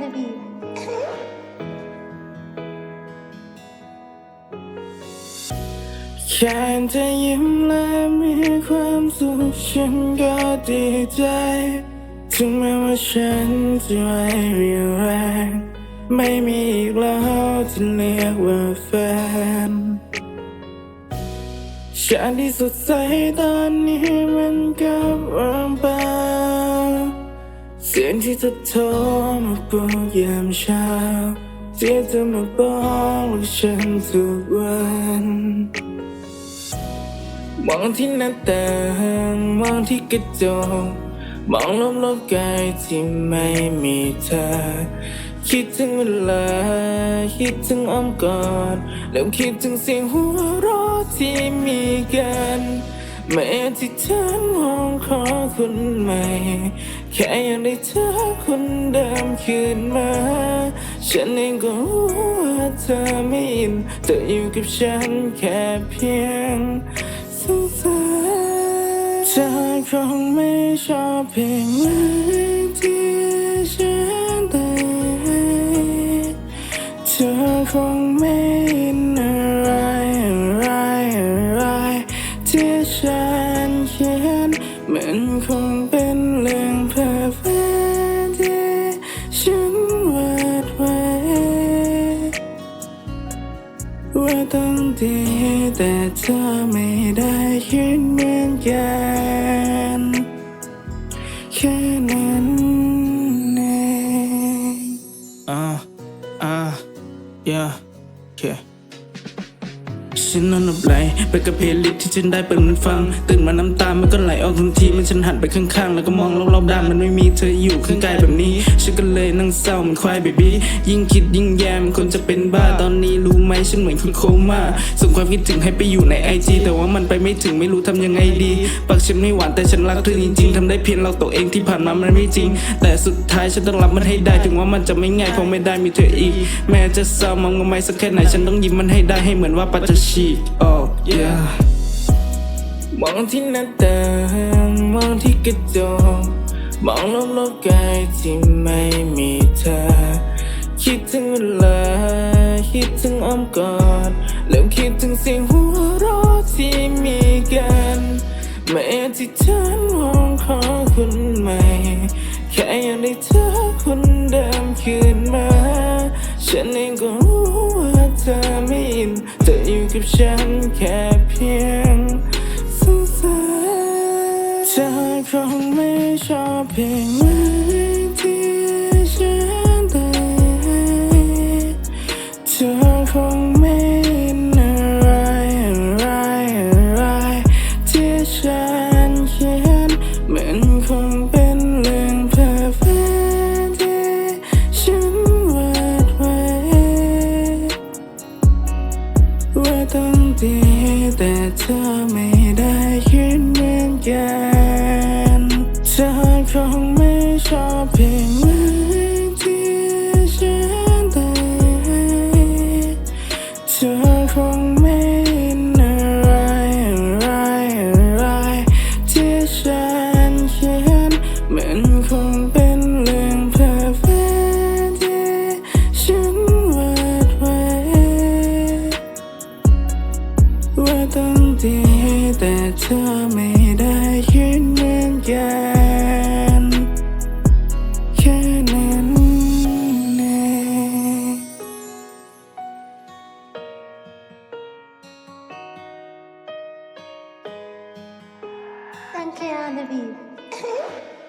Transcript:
the beat. แค่เธอยิ้มและมีความสุขฉันก็ดีใจถึงแม้ว่าฉันจะไม่มีแรงไม่มีอีกแล้วที่เรียกว่าแฟนฉันที่สดใสตอนนี้มันก็ว่างเป เสียงที่เธอโทรมาปลุกยามเช้าที่เธอมาบอกว่าฉันทุกวันมองที่หน้าต่างมองที่กระจกมองรอบๆกายที่ไม่มีเธอ คิดถึงเวลา คิดถึงอ้อมกอดแล้วคิดถึงเสียงหัวเราะที่มีกัน แม้ที่เธอมองขอคนใหม่ แค่อยากได้เธอคนเดิมคืนมา ฉันเองก็รู้ว่าเธอไม่อินเธออยู่กับฉันแค่เพียงสงสารเธอคงไม่ชอบเพลงเลยที่ฉันแต่เธอคงไม่ ที่ฉันเขียนมันคงเป็นเรื่องเพ้อฝันที่ฉันวาดไว้ ว่าต้องดีแต่เธอไม่ได้คิดเหมือนกัน ฉันนอนหลับไหลไปกับเพลย์ลิสที่ฉันได้เปิดมันฟัง ตื่นมาน้ำตา มันก็ไหลออกทันทีมันฉันหันไปข้างๆ แล้วก็มองรอบๆด้านมันไม่มีเธออยู่ข้างกายแบบนี้ ฉันก็เลยนั่งเศร้าเหมันควายเบบี้ยิ่งคิดยิ่งแย่มันคนจะเป็นบ้าตอนนี้รู้ไหมฉันเหมือนคนโคม่าส่งความคิดถึงให้ไปอยู่ในไอจีแต่ว่ามันไปไม่ถึงไม่รู้ทำยังไงดีปากฉันไม่หวานแต่ฉันรักเธอจริงๆทำได้เพียงเราตัวเองที่ผ่านมามันไม่จริง แต่สุดท้ายฉันต้องรับมันให้ได้ถึงว่ามันจะไม่ง่ายคงไม่ได้มีเธออีก แม้จะเศร้ามองก็ไม่สักแค่ไหนฉันต้องยิ้มมันให้ได้ให้เหมือนว่าปัจจฉีก oh yeah มองที่หน้าต่างมองที่กระจกมองรอบๆกายที่ไม่มีเธอ คิดถึงเวลาคิดถึงอ้อมกอดแล้วคิดถึงเสียงหัวเราะที่มีกันแม้ที่เธอมองขอคนใหม่แค่อยากได้เธอคนเดิมคืนมา ฉันเองก็ เธอไม่อินจะอยู่กับฉันแค่เพียงสงสารเธอคงไม่ชอบเพลง เต้องดีแต่เธอไม่ได้คิดเหมือนกันแค่นั้นเอง Thank you on the beat.